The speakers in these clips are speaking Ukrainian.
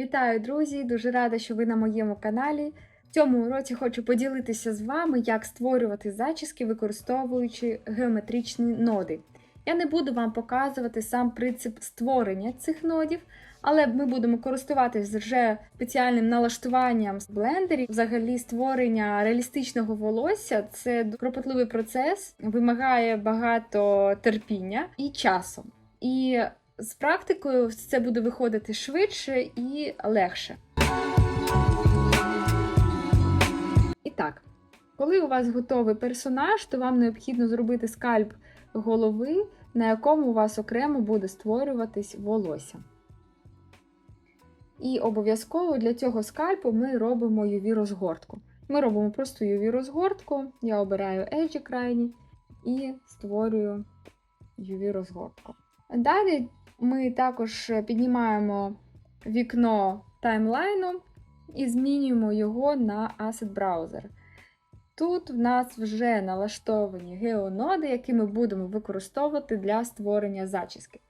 Вітаю, друзі! Дуже рада, що ви на моєму каналі. В цьому уроці хочу поділитися з вами, як створювати зачіски, використовуючи геометричні ноди. Я не буду вам показувати сам принцип створення цих нодів, але ми будемо користуватися вже спеціальним налаштуванням в блендері. Взагалі, створення реалістичного волосся це кропотливий процес, вимагає багато терпіння і часу. І з практикою це буде виходити швидше і легше. І так, коли у вас готовий персонаж, то вам необхідно зробити скальп голови, на якому у вас окремо буде створюватись волосся. І обов'язково для цього скальпу ми робимо UV розгортку. Ми робимо просту UV розгортку, я обираю Edge крайні і створюю UV розгортку. Далі ми також піднімаємо вікно таймлайну і змінюємо його на Asset Browser. Тут в нас вже налаштовані геоноди, які ми будемо використовувати для створення зачіски.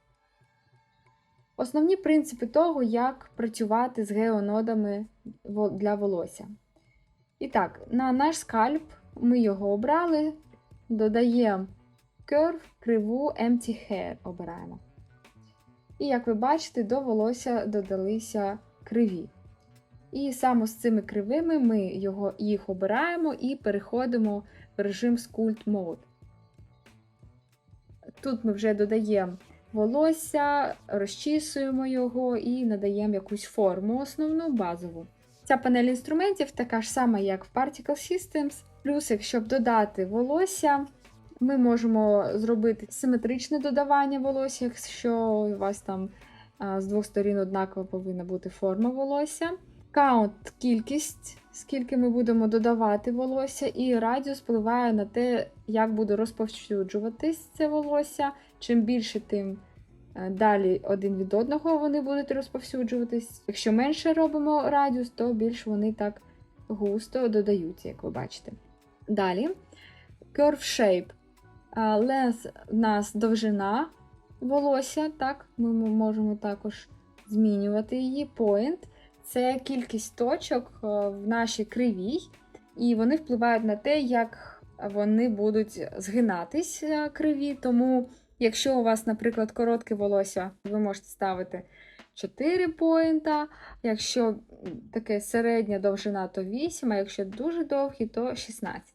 Основні принципи того, як працювати з геонодами для волосся. І так, на наш скальп ми його обрали, додаємо curve, криву Empty Hair обираємо. І, як ви бачите, до волосся додалися криві. І саме з цими кривими ми його, їх обираємо і переходимо в режим Sculpt Mode. Тут ми вже додаємо волосся, розчісуємо його і надаємо якусь форму основну базову. Ця панель інструментів така ж сама, як в Particle Systems. Плюсик, щоб додати волосся, ми можемо зробити симетричне додавання волосся, якщо у вас там з двох сторін однакова повинна бути форма волосся. Count – кількість, скільки ми будемо додавати волосся, і радіус впливає на те, як буде розповсюджуватись це волосся. Чим більше, тим далі один від одного вони будуть розповсюджуватись. Якщо менше робимо радіус, то більш вони так густо додаються, як ви бачите. Далі curve shape. Length у нас довжина волосся, так, ми можемо також змінювати її. Point це кількість точок в нашій кривій, і вони впливають на те, як вони будуть згинатись криві. Тому, якщо у вас, наприклад, коротке волосся, ви можете ставити 4 поінта, якщо таке середня довжина, то 8, а якщо дуже довгі, то 16.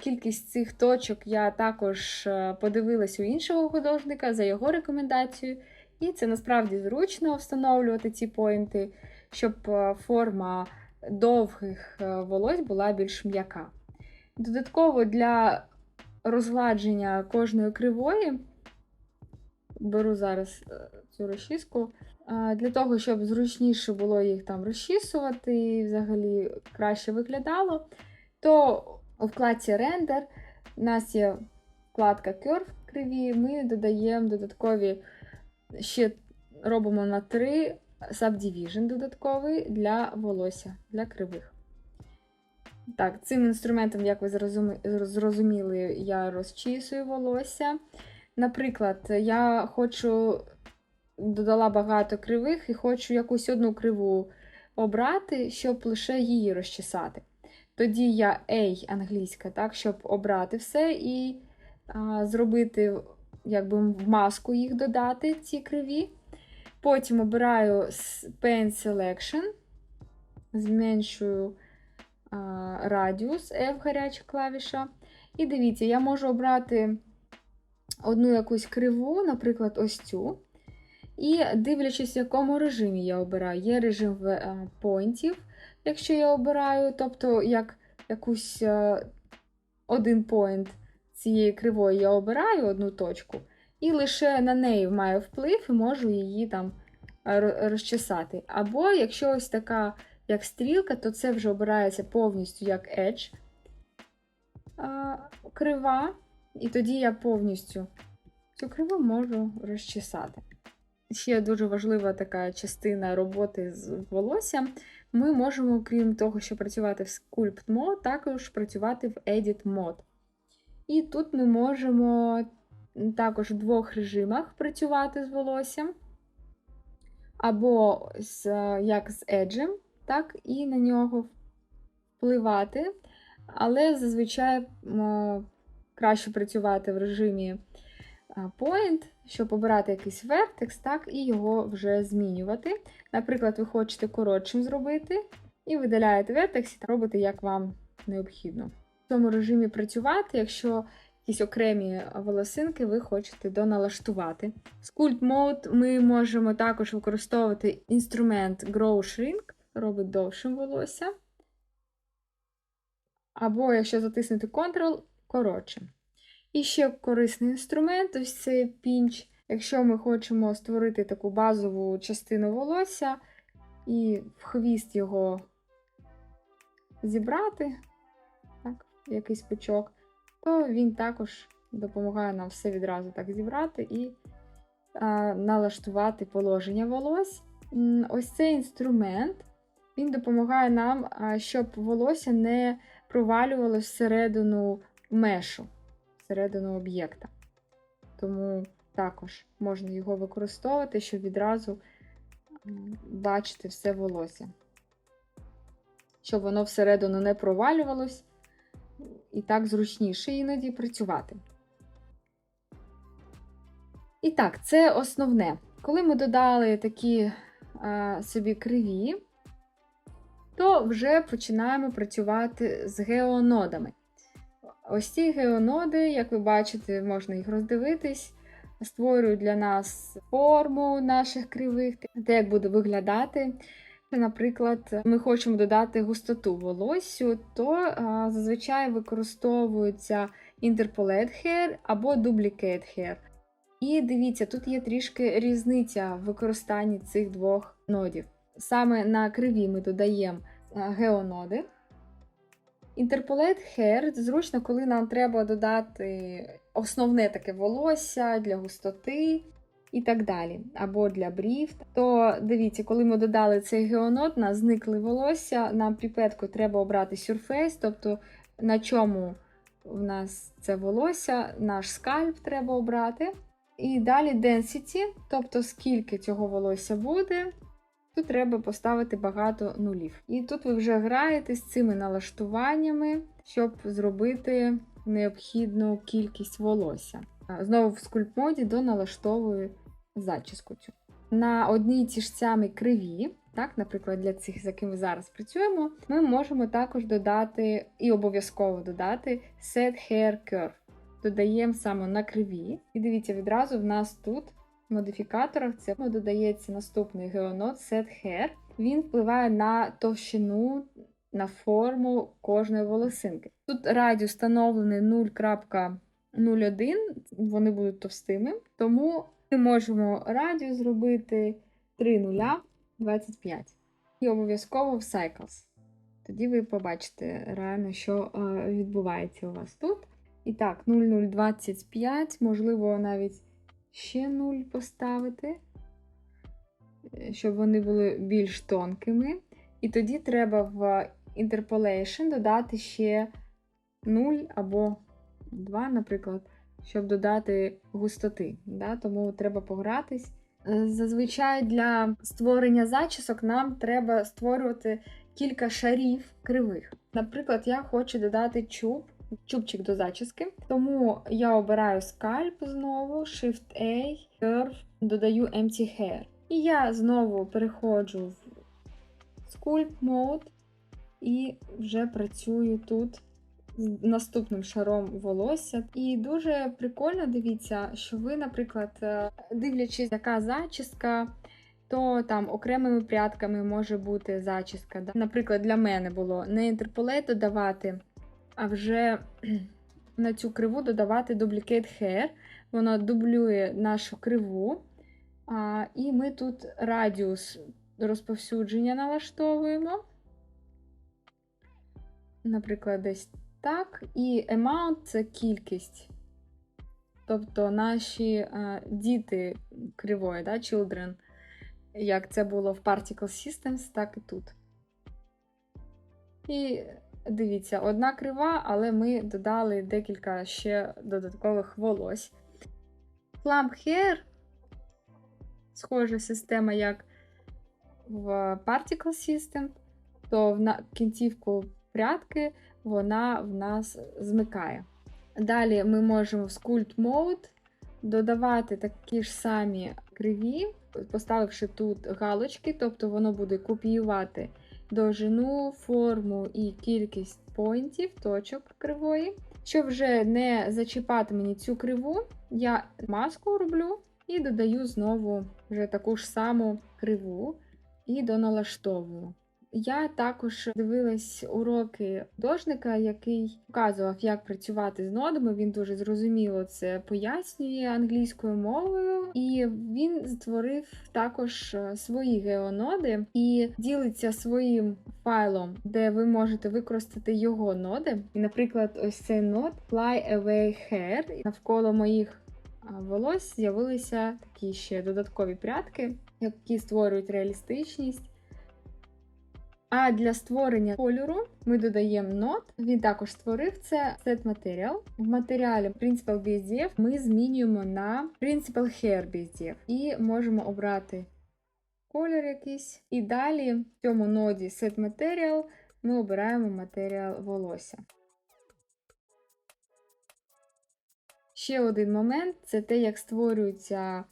Кількість цих точок я також подивилась у іншого художника за його рекомендацією. І це насправді зручно встановлювати ці поінти, щоб форма довгих волось була більш м'яка. Додатково для розгладження кожної кривої, беру зараз цю розчіску, для того, щоб зручніше було їх там розчісувати і взагалі краще виглядало, то у вкладці Render у нас є вкладка Curve криві, ми додаємо додаткові, ще робимо на 3 Subdivision додатковий для волосся, для кривих. Так, цим інструментом, як ви зрозуміли, я розчісую волосся. Наприклад, я хочу додала багато кривих і хочу якусь одну криву обрати, щоб лише її розчесати. Тоді я A англійська, так, щоб обрати все і а, зробити, якби в маску їх додати, ці криві. Потім обираю Pen Selection, зменшую а, радіус F гаряча клавіша. І дивіться, я можу обрати одну якусь криву, наприклад, ось цю. І дивлячись, в якому режимі я обираю. Є режим поінтів, якщо я обираю, тобто як якусь один поінт цієї кривої я обираю одну точку, і лише на неї маю вплив і можу її там розчесати. Або якщо ось така, як стрілка, то це вже обирається повністю як edge крива, і тоді я повністю цю криву можу розчесати. Ще дуже важлива така частина роботи з волоссям. Ми можемо, крім того, що працювати в Sculpt Mode, також працювати в Edit Mode. І тут ми можемо також в двох режимах працювати з волоссям. або з, е, як з еджем, так, і на нього впливати. Але зазвичай краще працювати в режимі Point, щоб обирати якийсь вертекс, так, і його вже змінювати. Наприклад, ви хочете коротшим зробити, і видаляєте вертекс і робите, як вам необхідно. В цьому режимі працювати, якщо якісь окремі волосинки ви хочете доналаштувати. Sculpt Mode ми можемо також використовувати інструмент Grow Shrink, робить довшим волосся. Або, якщо затиснути Ctrl, коротше. І ще корисний інструмент ось цей пінч. Якщо ми хочемо створити таку базову частину волосся і в хвіст його зібрати, так, якийсь пучок, то він також допомагає нам все відразу так зібрати і а, налаштувати положення волос. Ось цей інструмент він допомагає нам, щоб волосся не провалювалося всередину мешу, всередину об'єкта. Тому також можна його використовувати, щоб відразу бачити все волосся. Щоб воно всередину не провалювалось, і так зручніше іноді працювати. І так, це основне. Коли ми додали такі а, собі криві, то вже починаємо працювати з геонодами. Ось ці геоноди, як ви бачите, можна їх роздивитись, створюють для нас форму наших кривих, те, як буде виглядати. Наприклад, ми хочемо додати густоту волоссю, то зазвичай використовується Interpolate Hair або Duplicate Hair. І дивіться, тут є трішки різниця в використанні цих двох нодів. Саме на криві ми додаємо геоноди. Interpolate Hair зручно, коли нам треба додати основне таке волосся для густоти і так далі, або для брів. То дивіться, коли ми додали цей геонод, у нас зникли волосся, нам піпетку треба обрати Surface, тобто на чому в нас це волосся, наш скальп треба обрати. І далі density, тобто скільки цього волосся буде. Тут треба поставити багато нулів. І тут ви вже граєте з цими налаштуваннями, щоб зробити необхідну кількість волосся. Знову в скульптмоді доналаштовую зачіску цю. На одній ті ж самій криві, так, наприклад, для цих, з якими зараз працюємо, ми можемо також додати і обов'язково додати Set Hair Curve. Додаємо саме на криві. І дивіться, відразу в нас тут модифікаторах це додається наступний геонод Set Hair. Він впливає на товщину, на форму кожної волосинки. Тут радіус встановлений 0.01, вони будуть товстими, тому ми можемо радіус зробити 3.025. І обов'язково в Cycles. Тоді ви побачите реально, що е, відбувається у вас тут. І так, 0,025, можливо, навіть ще 0 поставити, е, щоб вони були більш тонкими. І тоді треба в Interpolation додати ще 0 або 2, наприклад, щоб додати густоти. Да? Тому треба погратись. Е, Зазвичай для створення зачісок нам треба створювати кілька шарів кривих. Наприклад, я хочу додати чуб чубчик до зачіски. Тому я обираю скальп знову, Shift-A, Curve, додаю Empty Hair. І я знову переходжу в Sculpt Mode і вже працюю тут з наступним шаром волосся. І дуже прикольно дивіться, що ви, наприклад, е, дивлячись, яка зачіска. То там окремими прядками може бути зачіска. Наприклад, для мене було не інтерполейт додавати, а вже на цю криву додавати Duplicate Hair. Воно дублює нашу криву. А, І ми тут радіус розповсюдження налаштовуємо. Наприклад, десь так. І amount це кількість. Тобто наші а, діти кривої, да, children, як це було в Particle Systems, так і тут. І Дивіться, одна крива, але ми додали декілька ще додаткових волось. Plump Hair, схожа система, як в Particle System, то в кінцівку прядки вона в нас змикає. Далі ми можемо в Sculpt Mode додавати такі ж самі криві, поставивши тут галочки, тобто воно буде копіювати довжину, форму і кількість поінтів, точок кривої. Щоб вже не зачіпати мені цю криву, я маску роблю і додаю знову вже таку ж саму криву і доналаштовую. Я також дивилась уроки художника, який показував, як працювати з нодами. Він дуже зрозуміло це пояснює англійською мовою, і він створив також е, свої геоноди і ділиться своїм файлом, де ви можете використати його ноди. Наприклад, ось цей нод Fly Away Hair. Навколо моїх а, волос з'явилися такі ще додаткові прядки, які створюють реалістичність. А для створення кольору ми додаємо нот. Він також створив це Set Material. В матеріалі Principal BSDF ми змінюємо на Principal Hair BSDF і можемо обрати колір якийсь. І далі в цьому ноді Set Material ми обираємо матеріал волосся. Ще один момент це те, як створюються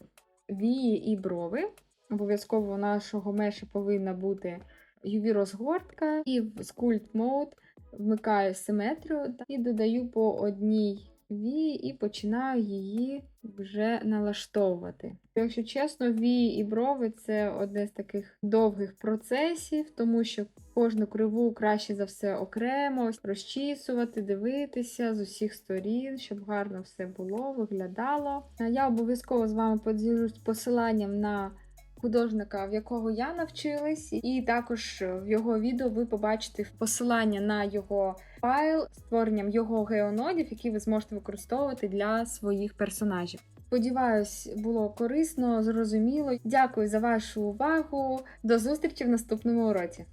вії і брови. Обов'язково у нашого меша повинна бути UV-розгортка, і в Sculpt Mode вмикаю симетрію і додаю по одній вії і починаю її вже налаштовувати. Якщо чесно, вії і брови це одне з таких довгих процесів, тому що кожну криву краще за все окремо розчісувати, дивитися з усіх сторін, щоб гарно все було, виглядало. Я обов'язково з вами поділюсь посиланням на художника, в якого я навчилась, і також в його відео ви побачите посилання на його файл з створенням його геонодів, які ви зможете використовувати для своїх персонажів. Сподіваюсь, було корисно, зрозуміло. Дякую за вашу увагу. До зустрічі в наступному уроці.